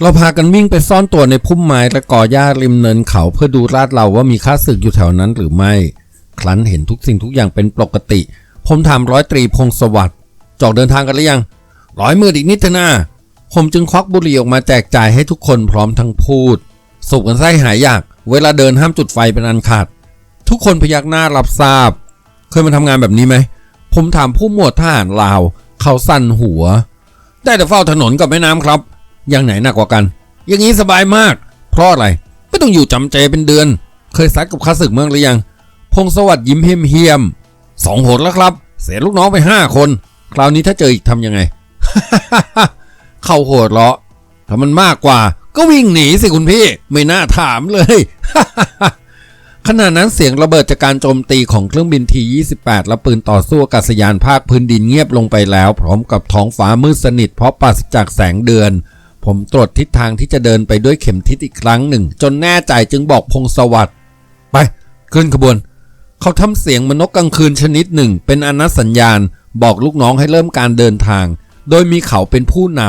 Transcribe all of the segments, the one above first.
เราพากันวิ่งไปซ่อนตัวในพุ่มไม้และกอหญ้าริมเนินเขาเพื่อดูลาดเราว่ามีข้าศึกอยู่แถวนั้นหรือไม่ ครั้นเห็นทุกสิ่งทุกอย่างเป็นปกติ ผมถามร้อยตรีพงศวัสด์จอกเดินทางกันหรือยัง ร้อยมืออีกนิดเถอะนะผมจึงควักบุหรี่ออกมาแจกจ่ายให้ทุกคนพร้อมทั้งพูด สูบกันไส้หายอยาก เวลาเดินห้ามจุดไฟเป็นอันขาด ทุกคนพยักหน้ารับทราบ เคยมาทำงานแบบนี้ไหม ผมถามผู้หมวดทหารลาว เขาสั่นหัว ได้แต่เฝ้าถนนกับแม่น้ำครับ อย่างไหนหนักกว่ากัน อย่างนี้สบายมาก เพราะอะไร ไม่ต้องอยู่จำเจเป็นเดือน เคยซัดกับข้าศึกเมืองหรือยัง พงศวัสดิ์ยิ้มเฮียมเฮียมสองหนแล้วครับ เสียลูกน้องไปห้าคน คราวนี้ถ้าเจออีกทำยังไง เข้าโหดเหรอถ้ามันมากกว่า ก็วิ่งหนีสิคุณพี่ ไม่น่าถามเลย ขณะนั้นเสียงระเบิดจากการโจมตีของเครื่องบินที28และปืนต่อสู้อากาศยานภาคพื้นดินเงียบลงไปแล้ว พร้อมกับท้องฟ้ามืดสนิทเพราะปราศจากแสงเดือน ผมตรวจทิศทางที่จะเดินไปด้วยเข็มทิศอีกครั้งหนึ่ง จนแน่ใจจึงบอกพงศวัสด์ไป ขึ้นขบวน เขาทำเสียงมนกกลางคืนชนิดหนึ่ง เป็นอนัสัญญาณ บอกลูกน้องให้เริ่มการเดินทาง โดยมีเขาเป็นผู้น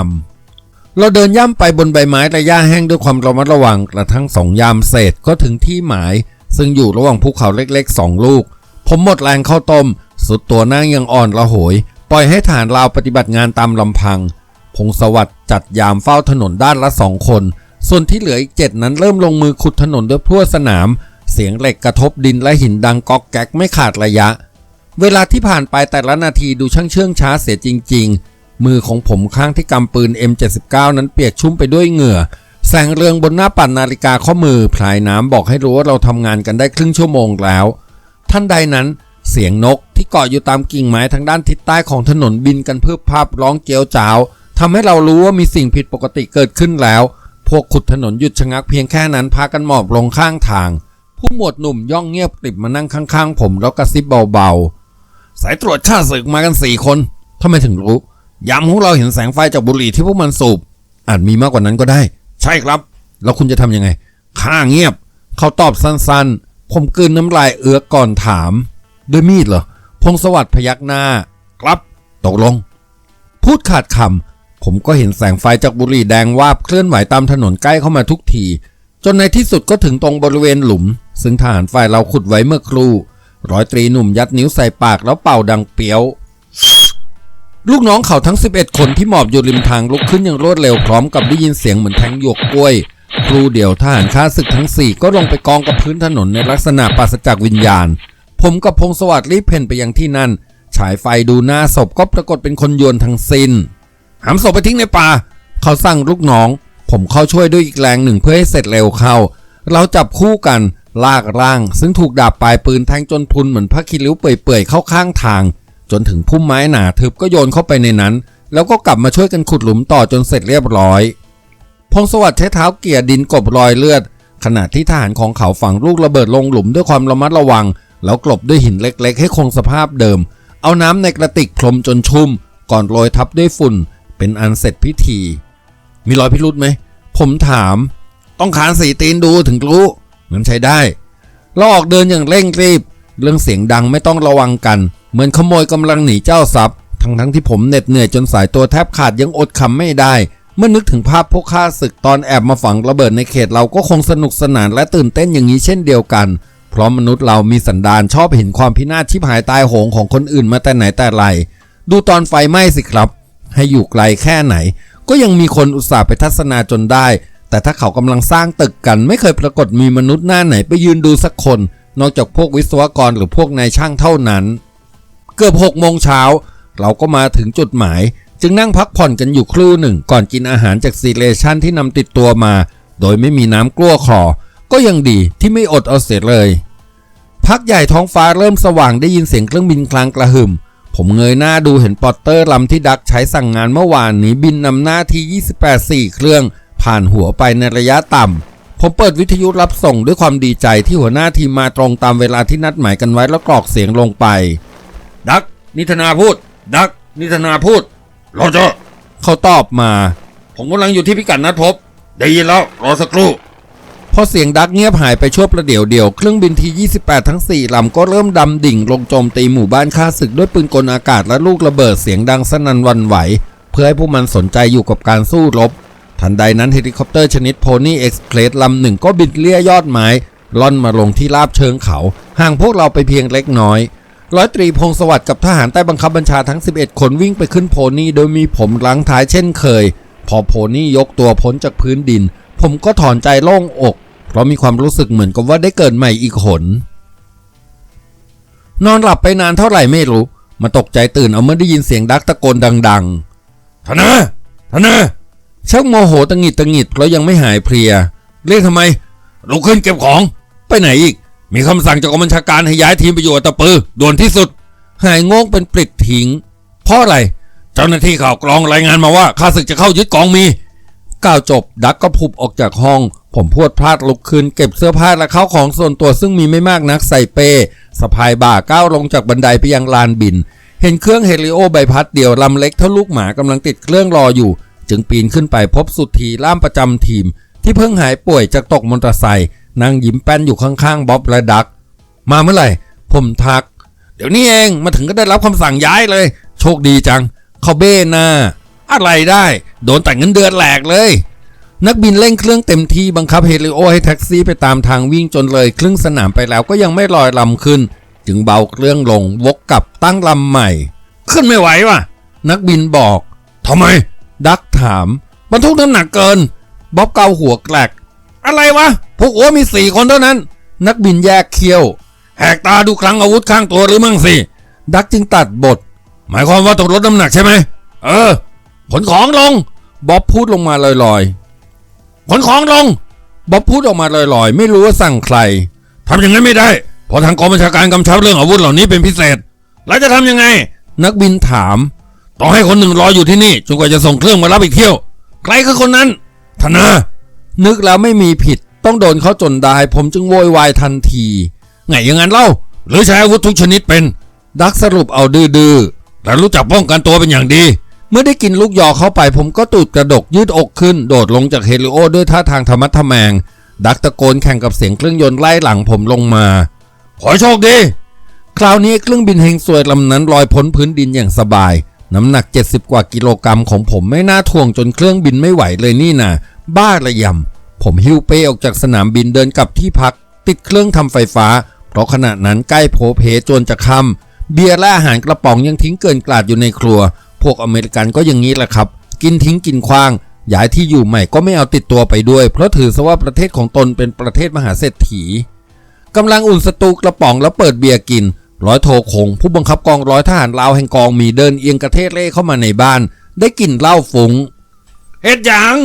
ำเราเดินย่ำไปบนใบไม้ระยะแห้งด้วยความระมัดระวังกระทั่งสองยามเศษก็ถึงที่หมาย ซึ่งอยู่ระหว่างภูเขาเล็กๆสองลูก ผมหมดแรงเข้าต้ม สุดตัวนั่งยังอ่อนระโหยปล่อยให้ฐานลาวปฏิบัติงานตามลำพัง งศวัสดิ์จัดยามเฝ้าถนนด้านละสองคน ส่วนที่เหลืออีกเจ็ดนั้นเริ่มลงมือขุดถนนด้วยพลั่วสนาม เสียงเหล็กกระทบดินและหินดังก๊อกแก๊กไม่ขาดระยะ เวลาที่ผ่านไปแต่ละนาทีดูช่างเชื่องช้าเสียจริง ๆ มือของผมข้างที่กำปืน M79 นั้นเปียกชุ่มไปด้วยเหงื่อ แสงเรืองบนหน้าปัดนาฬิกาข้อมือพลายน้ำบอกให้รู้ว่าเราทำงานกันได้ครึ่งชั่วโมงแล้ว ท่านใดนั้นเสียงนกที่เกาะอยู่ตามกิ่งไม้ทางด้านทิศใต้ของถนนบินกันเพื่อภาพร้องเจียวจ้าว ทำให้เรารู้ว่ามีสิ่งผิดปกติเกิดขึ้นแล้ว พวกขุดถนนหยุดชะงักเพียงแค่นั้นพากันหมอบลงข้างทาง ผู้หมวดหนุ่มย่องเงียบกริบมานั่งข้างๆ ผมแล้วกระซิบเบาๆ สายตรวจข้าศึกมากันสี่คนทำไมถึงรู้ยามของเราเห็นแสงไฟจากบุหรี่ที่พวกมันสูบ อาจมีมากกว่านั้นก็ได้ ใช่ครับ แล้วคุณจะทำยังไงข้าเงียบ เขาตอบสั้นๆ ผมกลืนน้ำลายเอือกก่อนถาม ด้วยมีดเหรอพงศวัสดิ์พยักหน้า ครับ ตกลง พูดขาดคำ ผมก็เห็นแสงไฟจากบุหรี่แดงวาบเคลื่อนไหวตามถนนใกล้เข้ามาทุกที จนในที่สุดก็ถึงตรงบริเวณหลุม ซึ่งทหารฝ่ายเราขุดไว้เมื่อครู่ ร้อยตรีหนุ่มยัดนิ้วใส่ปากแล้วเป่าดังเปียว ลูกน้องเขาทั้ง 11 คนที่หมอบอยู่ริมทางลุกขึ้นอย่างรวดเร็วพร้อมกับได้ยินเสียงเหมือนแทงหยวกกล้วย ครูเดียวทหารข้าศึกทั้ง 4 ก็ลงไปกองกับพื้นถนนในลักษณะปราศจากวิญญาณ ผมกับพงศวัสดิ์รีบเพ่นไปยังที่นั่น ฉายไฟดูหน้าศพก็ปรากฏเป็นคนยวนทั้งสิ้น หามศพไปทิ้งในป่า เขาสั่งลูกน้อง ผมเข้าช่วยด้วยอีกแรงหนึ่งเพื่อให้เสร็จเร็วเข้า เราจับคู่กันลากร่าง ซึ่งถูกดาบปลายปืนแทงจนพรุนเหมือนผ้าคีริ้วเปื่อยๆเข้าข้างทาง จนถึงพุ่มไม้หนาทึบก็โยนเข้าไปในนั้น แล้วก็กลับมาช่วยกันขุดหลุมต่อจนเสร็จเรียบร้อย พงศวัสดิ์ใช้เท้าเกี่ยดินกบรอยเลือด ขณะที่ทหารของเขาฝังลูกระเบิดลงหลุมด้วยความระมัดระวัง แล้วกลบด้วยหินเล็ก ๆ ให้คงสภาพเดิม เอาน้ำในกระติกพรมจนชุ่ม ก่อนโรยทับด้วยฝุ่น เป็นอันเสร็จพิธี มีรอยพิรุษไหม ผมถาม ต้องขานสีตีนดูถึงรู้มันใช้ได้ เราออกเดินอย่างเร่งรีบ เรื่องเสียงดังไม่ต้องระวังกัน เหมือนขโมยกำลังหนีเจ้าทรัพย์ ทั้งทั้งที่ผมเหน็ดเหนื่อยจนสายตัวแทบขาดยังอดคำไม่ได้ เมื่อนึกถึงภาพพวกข้าศึกตอนแอบมาฝังระเบิดในเขตเราก็คงสนุกสนานและตื่นเต้นอย่างนี้เช่นเดียวกันเพราะมนุษย์เรามีสันดานชอบเห็นความพินาศชิบหายตายโหงของคนอื่นมาแต่ไหนแต่ไร ดูตอนไฟไหม้สิครับ ให้อยู่ไกลแค่ไหน ก็ยังมีคนอุตส่าห์ไปทัศนาจนได้ แต่ถ้าเขากำลังสร้างตึกกัน ไม่เคยปรากฏมีมนุษย์หน้าไหนไปยืนดูสักคน นอกจากพวกวิศวกรหรือพวกนายช่างเท่านั้น เกือบหกโมงเช้า เราก็มาถึงจุดหมาย จึงนั่งพักผ่อนกันอยู่ครู่หนึ่ง ก่อนกินอาหารจากซีเลชันที่นำติดตัวมา โดยไม่มีน้ำกลั้วคอก็ยังดีที่ไม่อดเอาเสียเลย พักใหญ่ท้องฟ้าเริ่มสว่างได้ยินเสียงเครื่องบินกลางกระหึ่ม ผมเงยหน้าดูเห็นปอตเตอร์ลำที่ดักใช้สั่งงานเมื่อวานนี้บินนำหน้าที่ 28 4 เครื่อง ผ่านหัวไปในระยะต่ำ ผมเปิดวิทยุรับส่งด้วยความดีใจที่หัวหน้าทีมมาตรงตามเวลาที่นัดหมายกันไว้แล้วกรอกเสียงลงไป ดัก นิธนาพูด ดัก นิธนาพูดรอเจอเขาตอบมา ผมกำลังอยู่ที่พิกัดนัดพบ ได้ยินแล้วรอสักครู่ พอเสียงดักเงียบหายไปชั่วประเดี๋ยวเดียว เครื่องบินที 28 ทั้ง 4 ลำก็เริ่มดำดิ่งลงโจมตีหมู่บ้านข้าศึกด้วยปืนกลอากาศและลูกระเบิดเสียงดังสนั่นวันไหว เพื่อให้พวกมันสนใจอยู่กับการสู้รบ ทันใดนั้นเฮลิคอปเตอร์ชนิดโพนี่เอ็กซ์เพลสลำหนึ่งก็บินเลี่ยยอดไม้ล่อนมาลงที่ราบเชิงเขา ห่างพวกเราไปเพียงเล็กน้อยร้อยตรีพงศวัสดิ์กับทหารใต้บังคับบัญชาทั้ง 11 คนวิ่งไปขึ้นโพนี่โดยมีผมหลังท้ายเช่นเคย พอโพนี่ยกตัวพ้นจากพื้นดิน ผมก็ถอนใจโล่งอก เพราะมีความรู้สึกเหมือนกับว่าได้เกิดใหม่อีกหน นอนหลับไปนานเท่าไหร่ไม่รู้ มาตกใจตื่นเอาเมื่อได้ยินเสียงดักตะโกนดัง ๆธนาธนาชักโมโหตังหงิดตังหงิดเพราะยังไม่หายเพลีย เรียกทำไมลุกขึ้นเก็บของ ไปไหนอีก มีคำสั่งจากกองบัญชาการให้ย้ายทีมไปอยู่อัตตปือด่วนที่สุด หายงงเป็นปลิดทิ้งเพราะอะไร เจ้าหน้าที่ข่าวกรองรายงานมาว่าข้าศึกจะเข้ายึดกองมี ก้าวจบ ดักก็พุบออกจากห้อง ผมพวดพลาดลุกขึ้นเก็บเสื้อผ้าและเข้าของส่วนตัวซึ่งมีไม่มากนักใส่เป้สะพายบ่าก้าวลงจากบันไดไปยังลานบิน เห็นเครื่องเฮลิโอใบพัดเดี่ยวลำเล็กเท่าลูกหมากำลังติดเครื่องรออยู่ จึงปีนขึ้นไปพบสุดทีล่ามประจำทีม ที่เพิ่งหายป่วยจากตกมอเตอร์ไซค์นั่งยิ้มแป้นอยู่ข้างๆบ๊อบและดัก มาเมื่อไหร่ ผมทัก เดี๋ยวนี้เองมาถึงก็ได้รับคำสั่งย้ายเลย โชคดีจังเขาเบ้หน้า อะไรได้ โดนแต่งเงินเดือนแหลกเลย นักบินเร่งเครื่องเต็มที่บังคับเฮลิโอให้แท็กซี่ไปตามทางวิ่งจนเลยครึ่งสนามไปแล้วก็ยังไม่ลอยลำขึ้น จึงเบาเครื่องลงวกกลับตั้งลำใหม่ ขึ้นไม่ไหวว่ะนักบินบอกทำไม ดักถาม บรรทุกน้ำหนักเกิน บ๊อบเกาหัวแกลก อะไรวะ พวกโอ้มีสี่คนเท่านั้น นักบินแยกเคี้ยว แหกตาดูคลังอาวุธข้างตัวหรือมั่งสิ ดักจึงตัดบท หมายความว่าต้องลดน้ำหนักใช่ไหม เออ ขนของลงบ๊อบพูดลงมาลอยๆขนของลงบ๊อบพูดออกมาลอยๆ ไม่รู้ว่าสั่งใครทำอย่างนั้นไม่ได้ เพราะทางกองบัญชาการกำชับเรื่องอาวุธเหล่านี้เป็นพิเศษ แล้วจะทำยังไง นักบินถาม ต้องให้คนหนึ่งรออยู่ที่นี่จนกว่าจะส่งเครื่องมารับอีกเที่ยว ใครคือคนนั้นธนา นึกแล้วไม่มีผิด ต้องโดนเขาจนได้ ผมจึงโวยวายทันที ไงอย่างนั้นเล่า หรือใช้อาวุธทุกชนิดเป็น ดักสรุปเอาดื้อๆแต่รู้จักป้องกันตัวเป็นอย่างดี เมื่อได้กินลูกยอเข้าไป ผมก็ตูดกระดกยืดอกขึ้น โดดลงจากเฮลิโอด้วยท่าทางธรรมะทแมง ดักตะโกนแข่งกับเสียงเครื่องยนต์ไล่หลังผมลงมา ขอให้โชคดี คราวนี้เครื่องบินเฮงซวยลำนั้นลอยพ้นพื้นดินอย่างสบาย น้ำหนัก 70 กว่ากิโลกรัมของผมไม่น่าถ่วงจนเครื่องบินไม่ไหวเลยนี่นะบ้าระยำผมหิ้วเป้ออกจากสนามบินเดินกลับที่พัก ติดเครื่องทำไฟฟ้า เพราะขณะนั้นใกล้โผเพจนจะค่ำเบียร์และอาหารกระป๋องยังทิ้งเกินกลาดอยู่ในครัว พวกอเมริกันก็อย่างนี้แหละครับ กินทิ้งกินคว้างย้ายที่อยู่ใหม่ก็ไม่เอาติดตัวไปด้วย เพราะถือซะว่าประเทศของตนเป็นประเทศมหาเศรษฐีกำลังอุ่นสตูกระป๋องแล้วเปิดเบียร์กิน ร้อยโทคง ผู้บังคับกองร้อยทหารลาวแห่งกองมีเดินเอียงกระเทศเล่เข้ามาในบ้าน ได้กลิ่นเหล้าฟุง้งเฮ็ดยัง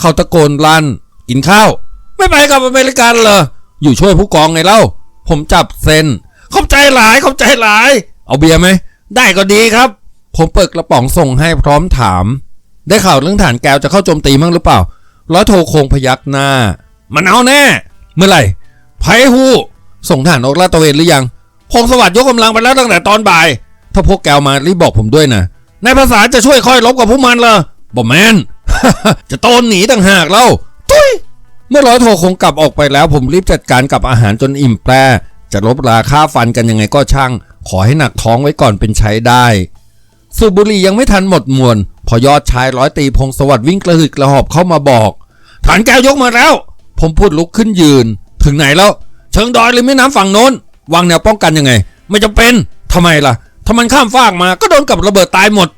เขาตะโกนลั่น กินข้าว ไม่ไปกับอเมริกันเหรออยู่ช่วยผู้กองไงเล่า ผมจับเซนขอบใจหลายขอบใจหลาย เอาเบียร์ไหมได้ก็ดีครับ ผมเปิดกระป๋องส่งให้พร้อมถาม ได้ข่าวเรื่องฐานแก้วจะเข้าโจมตีมั้งหรือเปล่า ร้อยโทคงพยักหน้า มันเอาแน่ เมื่อไหร่ไพฮูส่งทหารออกลาดตระเวนหรือยัง พงสวัสดิ์ยกกำลังไปแล้วตั้งแต่ตอนบ่าย ถ้าพวกแก้วมารีบบอกผมด้วยนะนายภาษาจะช่วยค่อยลบกับพวกมันเหรอบอแมนจะโตนหนีต่างหากเล่าทุยเมื่อร้อยโทคงกลับออกไปแล้ว ผมรีบจัดการกับอาหารจนอิ่มแปรจะลบราค่าฟันกันยังไงก็ช่าง ขอให้หนักท้องไว้ก่อนเป็นใช้ได้ สูบบุหรี่ยังไม่ทันหมดมวลพอยอดชายร้อยตีพงศวัสดิ์วิ่งกระหึกกระหอบเข้ามาบอกฐานแก้วยกมาแล้ว ผมพูดลุกขึ้นยืน ถึงไหนแล้ว เชิงดอยหรือแม่น้ำฝั่งโน้น วางแนวป้องกันยังไง ไม่จำเป็นทำไมล่ะถ้ามันข้ามฟากมาก็โดนกับระเบิดตายหมด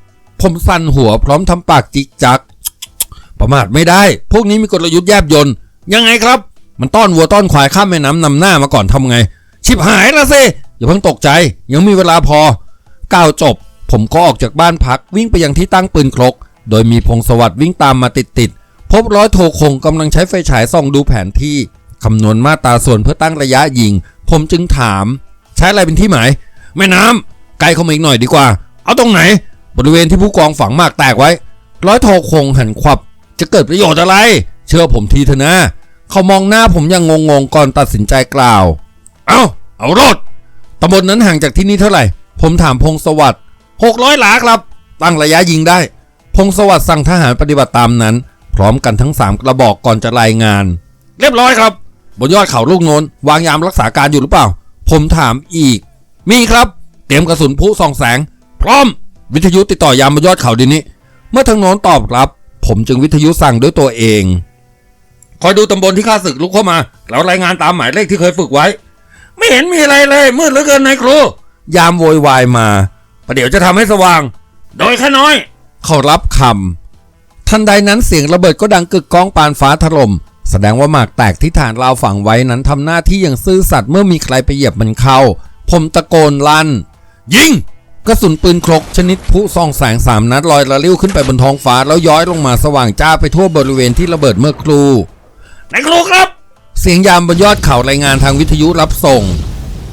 ผมสั่นหัวพร้อมทำปากจิกจัก ประมาทไม่ได้ พวกนี้มีกลยุทธ์แยบยนต์ยังไงครับ มันต้อนวัวต้อนควายข้ามแม่น้ำนำหน้ามาก่อนทำไง ชิบหายละสิอย่าเพิ่งตกใจ ยังมีเวลาพอก้าวจบ ผมก็ออกจากบ้านพักวิ่งไปยังที่ตั้งปืนครก โดยมีพงศวัสดิ์วิ่งตามมาติดๆพบร้อยโทคงกำลังใช้ไฟฉายส่องดูแผนที่คำนวณมาตราส่วนเพื่อตั้งระยะยิง ผมจึงถาม ใช้อะไรเป็นที่หมาย แม่น้ำไกลเข้ามาอีกหน่อยดีกว่า เอาตรงไหน บริเวณที่ผู้กองฝังมากแตกไว้ ร้อยโทคงหันขวับ จะเกิดประโยชน์อะไร เชื่อผมทีเถอะนะเขามองหน้าผมอย่างงงๆก่อนตัดสินใจกล่าว เอาเอารถตำบลนั้นห่างจากที่นี่เท่าไหร่ ผมถามพงศวัสดิ์ หกร้อยหลาครับ ตั้งระยะยิงได้ พงศวัสดิ์สั่งทหารปฏิบัติตามนั้น พร้อมกันทั้งสามกระบอกก่อนจะรายงาน เรียบร้อยครับ บนยอดเขาลูกโนนวางยามรักษาการอยู่หรือเปล่า ผมถามอีก มีครับ เตรียมกระสุนผู้ส่องแสง พร้อม วิทยุติดต่อยามบนยอดเขาดีนี้ เมื่อทางโน้นตอบรับผผมจึงวิทยุสั่งด้วยตัวเอง คอยดูตำบลที่ข้าศึกลุกเข้ามา แล้วรายงานตามหมายเลขที่เคยฝึกไว้ ไม่เห็นมีอะไรเลยมืดเหลือเกินนายครูยามโวยวายมา ประเดี๋ยวจะทำให้สว่าง โดยข้าน้อย เขารับคำทันใดนั้นเสียงระเบิดก็ดังกึกก้องปานฟ้าถล่มแสดงว่าหมากแตกที่ฐานเราวฝังไว้นั้นทำหน้าที่อย่างซื่อสัตย์เมื่อมีใครไปเหยียบมันเข้า ผมตะโกนลั่น ยิงกระสุนปืนครกชนิดผู้ส่องแสงสามนัดลอยระลิ้วขึ้นไปบนท้องฟ้าแล้วย้อยลงมาสว่างจ้าไปทั่วบริเวณที่ระเบิดเมื่อครูนายครูครับ เสียงยามบนยอดเขารายงานทางวิทยุรับส่ง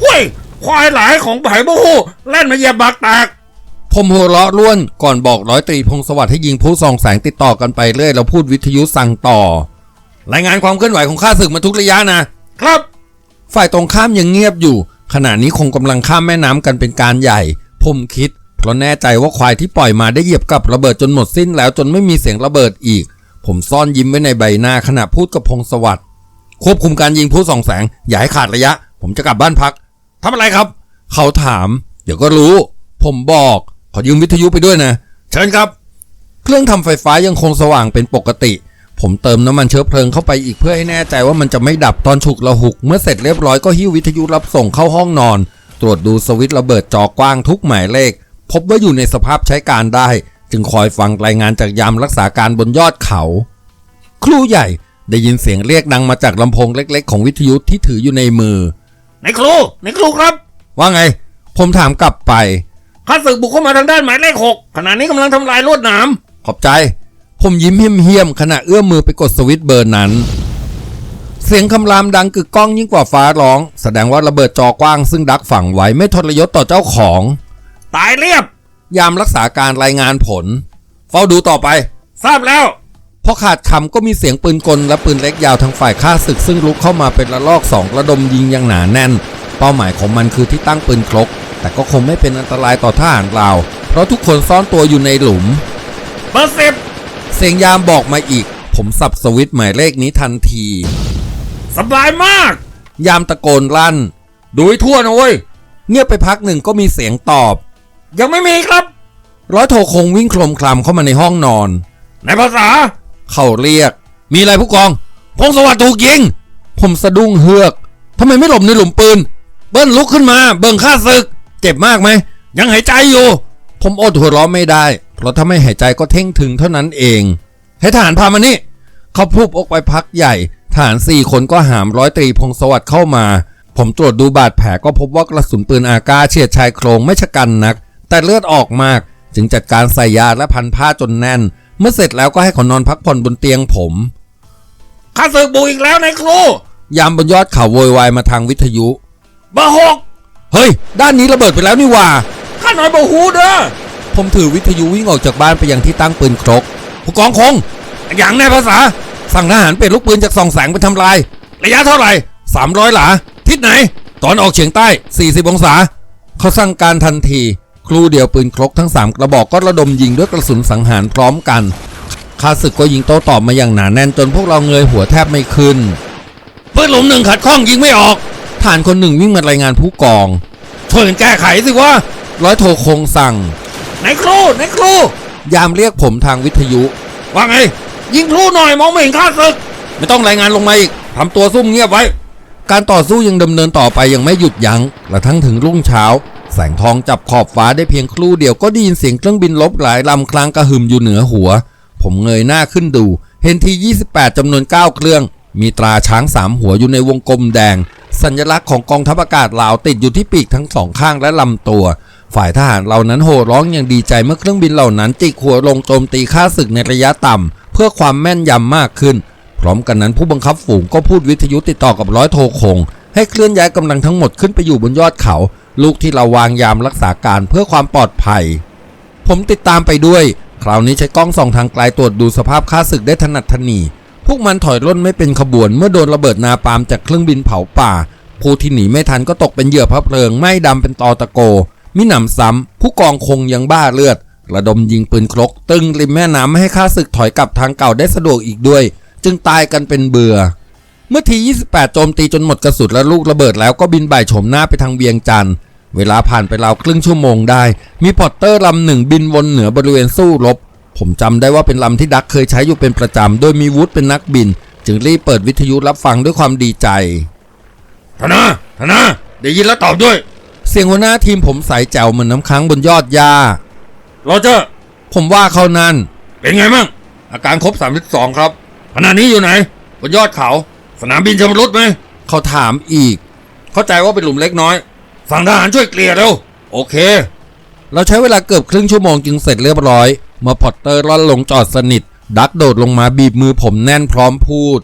เฮ้ย ควายหลายของไผ่บูแล่นมาเหยียบบักแตกผมหัวเราะร่วนก่อนบอกร้อยตรีพงศวัสดิ์ให้ยิงผู้ส่องแสงติดต่อกันไปเรื่อยแล้วพูดวิทยุสั่งต่อ รายงานความเคลื่อนไหวของข้าศึกมาทุกระยะนะ ครับ ฝ่ายตรงข้ามยังเงียบอยู่ ขณะนี้คงกำลังข้ามแม่น้ำกันเป็นการใหญ่ ผมคิด เพราะแน่ใจว่าควายที่ปล่อยมาได้เหยียบกับระเบิดจนหมดสิ้นแล้วจนไม่มีเสียงระเบิดอีก ผมซ่อนยิ้มไว้ในใบหน้าขณะพูดกับพงศวัสดิ์ควบคุมการยิงผู้ส่องแสงอย่าให้ขาดระยะ ผมจะกลับบ้านพัก ทำอะไรครับ เขาถาม เดี๋ยวก็รู้ ผมบอก ขอยืมวิทยุไปด้วยนะ เชิญครับ เครื่องทำไฟฟ้ายังคงสว่างเป็นปกติ ผมเติมน้ำมันเชื้อเพลิงเข้าไปอีกเพื่อให้แน่ใจว่ามันจะไม่ดับตอนฉุกระหุก เมื่อเสร็จเรียบร้อยก็หิ้ววิทยุรับส่งเข้าห้องนอน ตรวจดูสวิตช์ระเบิดจอกว้างทุกหมายเลข พบว่าอยู่ในสภาพใช้การได้ จึงคอยฟังรายงานจากยามรักษาการบนยอดเขา ครูใหญ่ได้ยินเสียงเรียกดังมาจากลำโพงเล็ก ๆ ของวิทยุที่ถืออยู่ในมือ ในครูในครูครับว่าไง ผมถามกลับไปข้าศึกบุกเข้ามาทางด้านหมายเลขหกขณะนี้กำลังทำลายลวดหนามขอบใจ ผมยิ้มเฮี้ยมๆขณะเอื้อมมือไปกดสวิตช์เบอร์นั้น เสียงคำรามดังกึกก้องยิ่งกว่าฟ้าร้อง แสดงว่าระเบิดจอกว้างซึ่งดักฝังไว้ไม่ทรยศต่อเจ้าของ ตายเรียบ ยามรักษาการรายงานผล เฝ้าดูต่อไป ทราบแล้ว พอขาดคำก็มีเสียงปืนกลและปืนเล็กยาวทางฝ่ายข้าศึก ซึ่งลุกเข้ามาเป็นระลอกสองระดมยิงอย่างหนาแน่น เป้าหมายของมันคือที่ตั้งปืนครก แต่ก็คงไม่เป็นอันตรายต่อทหารเรา เพราะทุกคนซ่อนตัวอยู่ในหลุมเบอร์สิบเสียงยามบอกมาอีก ผมสับสวิตช์หมายเลขนี้ทันทีสบายมาก ยามตะโกนลั่น ดูให้ทั่วนะเว้ยเงียบไปพักหนึ่งก็มีเสียงตอบ ยังไม่มีครับ ร้อยโทคงวิ่งโคลมคลำเข้ามาในห้องนอน ในภาษา เขาเรียก มีอะไรผู้กอง พงศวัสดิ์ถูกยิง ผมสะดุ้งเฮือกทำไมไม่หลบในหลุมปืน เบิ้ลลุกขึ้นมาเบิ่งข้าศึก เจ็บมากไหม ยังหายใจอยู่ ผมอดหัวเราะไม่ได้ เพราะถ้าไม่หายใจก็เท่งถึงเท่านั้นเอง ให้ทหารพามานี่ เขาพูบออกไปพักใหญ่ทหารสี่คนก็หามร้อยตรีพงศวัสดิ์เข้ามา ผมตรวจดูบาดแผลก็พบว่ากระสุนปืนอากาเฉียดชายโครงไม่ชะกันนัก แต่เลือดออกมาก จึงจัดการใส่ยาและพันผ้าจนแน่น เมื่อเสร็จแล้วก็ให้เขานอนพักผ่อนบนเตียงผมข้าศึกบุกอีกแล้วนายครู ยามบนยอดเขาโวยวายมาทางวิทยุเบอร์หกเฮ้ย ด้านนี้ระเบิดไปแล้วนี่หว่าข้าหน่อยเบอร์หูเด้อผมถือวิทยุวิ่งออกจากบ้านไปยังที่ตั้งปืนครกผู้กองคง อย่างในภาษา สั่งทหารเปลี่ยนลูกปืนจากส่องแสงไปทำลาย ระยะเท่าไหร่ 300 หลา ทิศไหน ตอนออกเฉียงใต้ 40 องศา เขาสั่งการทันที ครูเดียวปืนครกทั้ง 3 กระบอกก็ระดมยิงด้วยกระสุนสังหารพร้อมกันข้าศึกก็ยิงโต้ตอบมาอย่างหนาแน่นจนพวกเราเงยหัวแทบไม่ขึ้นปืนหลุมหนึ่งขัดข้องยิงไม่ออกฐานคนหนึ่งวิ่งมารายงานผู้กองช่วยกันแก้ไขสิวะร้อยโทคงสั่งนายครูนายครูยามเรียกผมทางวิทยุ ว่าไง ยิงครูหน่อยมองไม่เห็นข้าศึก ไม่ต้องรายงานลงมาอีกทำตัวซุ่มเงียบไว้ การต่อสู้ยังดำเนินต่อไปยังไม่หยุดยัง้งกระทั่งถึงรุ่งเช้า แสงทองจับขอบฟ้าได้เพียงครู่เดียวก็ได้ยินเสียงเครื่องบินลบหลายลำคลางกระหึ่มอยู่เหนือหัว ผมเงยหน้าขึ้นดู เห็นที 28จำนวน 9 เครื่อง มีตราช้างสามหัวอยู่ในวงกลมแดง สัญลักษณ์ของกองทัพอากาศลาวติดอยู่ที่ปีกทั้งสองข้างและลำตัว ฝ่ายทหารเหล่านั้นโห่ร้องอย่างดีใจเมื่อเครื่องบินเหล่านั้นจิกหัวลงโจมตีข้าศึกในระยะต่ำเพื่อความแม่นยำมากขึ้น พร้อมกันนั้นผู้บังคับฝูงก็พูดวิทยุติดต่อกับร้อยโทคงให้เคลื่อนย้ายกำลังทั้งหมดขึ้นไปอยู่บนยอดเขา ลูกที่เราวางยามรักษาการเพื่อความปลอดภัย ผมติดตามไปด้วย คราวนี้ใช้กล้องส่องทางไกลตรวจดูสภาพข้าศึกได้ถนัดถนีพวกมันถอยร่นไม่เป็นขบวนเมื่อโดนระเบิดนาปามจากเครื่องบินเผาป่า ผู้ที่หนีไม่ทันก็ตกเป็นเหยื่อพระเพลิงไหม้ดำเป็นตอตะโก มิหนำซ้ำ ผู้กองคงยังบ้าเลือด ระดมยิงปืนครก ตึงริมแม่น้ำไม่ให้ข้าศึกถอยกลับทางเก่าได้สะดวกอีกด้วย จึงตายกันเป็นเบื่อ เมื่อที 28 โจมตีจนหมดกระสุนและลูกระเบิดแล้วก็บินบ่ายโฉมหน้าไปทางเวียงจันทร์ เวลาผ่านไปราวครึ่งชั่วโมงได้ มีพอตเตอร์ลำหนึ่งบินวนเหนือบริเวณสู้รบ ผมจำได้ว่าเป็นลำที่ดักเคยใช้อยู่เป็นประจำ โดยมีวุฒเป็นนักบิน จึงรีบเปิดวิทยุรับฟังด้วยความดีใจธนาธนาได้ยินแล้วตอบด้วย เสียงหัวหน้าทีมผมใสแจ๋วเหมือนน้ำค้างบนยอดหญ้าโรเจอร์ ผมว่าเขานั่น เป็นไงมั่งอาการครบ32ครับขณะนี้อยู่ไหน บนยอดเขา สนามบินชำรุดไหมเขาถามอีก เข้าใจว่าเป็นหลุมเล็กน้อย ฝั่งทหารช่วยเกลี่ยเร็ว โอเค เราใช้เวลาเกือบครึ่งชั่วโมงจึงเสร็จเรียบร้อย เมื่อพอตเตอร์ล่อนลงจอดสนิท ดักโดดลงมาบีบมือผมแน่นพร้อมพูด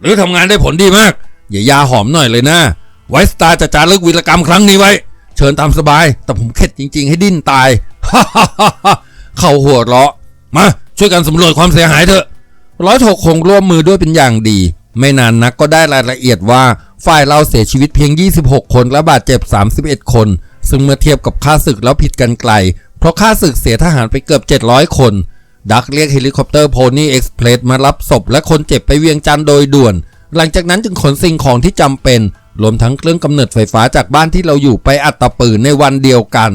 หรือทำงานได้ผลดีมาก อย่ายาหอมหน่อยเลยนะ ไวสตาร์จะจารึกวีรกรรมครั้งนี้ไว้ เชิญตามสบาย แต่ผมเข็ดจริง ๆ ให้ดิ้นตายเขาหัวเราะ มาช่วยกันสำรวจความเสียหายเถอะร้อยโถกคงร่วมมือด้วยเป็นอย่างดี ไม่นานนักก็ได้รายละเอียดว่า ฝ่ายเราเสียชีวิตเพียง 26 คนและบาดเจ็บ 31 คน ซึ่งเมื่อเทียบกับค่าศึกแล้วผิดกันไกล เพราะค่าศึกเสียทหารไปเกือบ 700 คน ดักเรียกเฮลิคอปเตอร์โพนี่เอ็กซ์เพรสมารับศพและคนเจ็บไปเวียงจันทร์โดยด่วน หลังจากนั้นจึงขนสิ่งของที่จำเป็น รวมทั้งเครื่องกำเนิดไฟฟ้าจากบ้านที่เราอยู่ไปอัดตะปืนในวันเดียวกัน